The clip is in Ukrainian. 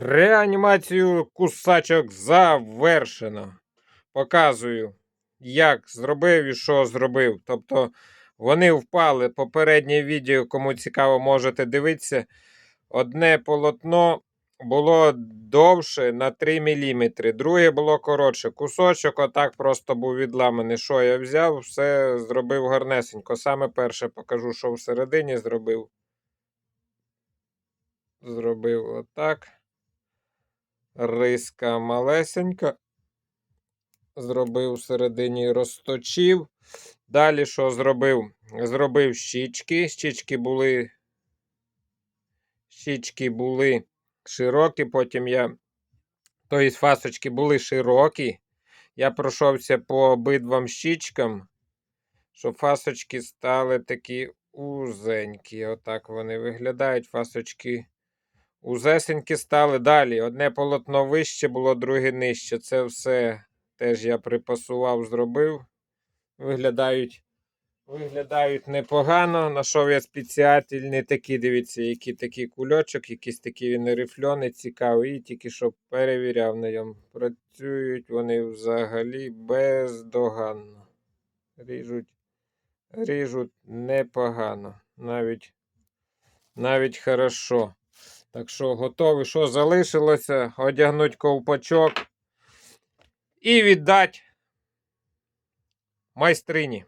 Реанімацію кусачок завершено. Показую, як зробив і що зробив. Тобто вони впали. Попереднє відео, кому цікаво, можете дивитися. Одне полотно було довше на 3 мм, друге було коротше. Кусочок отак просто був відламаний. Що я взяв, все зробив гарнесенько. Саме перше покажу, що всередині зробив. Зробив отак. Риска малесенька. Зробив всередині розточив. Далі що зробив? Зробив щічки. Щічки були. Щічки були широкі, потім я. Тобто фасочки були широкі. Я пройшовся по обидвам щічкам, щоб фасочки стали такі узенькі. Отак вони виглядають. Фасочки узесенькі стали. Далі. Одне полотно вище було, друге нижче. Це все теж я припасував, зробив. Виглядають. Виглядають непогано. Нашов я спеціальний такі, дивіться, який такий кульочок, якийсь такий він рифльоний, цікавий. І тільки що перевіряв на ньому. Працюють вони взагалі бездоганно. Ріжуть, ріжуть непогано. Навіть, навіть хорошо. Так що готовий, що залишилося? Одягнуть ковпачок і віддати майстрині.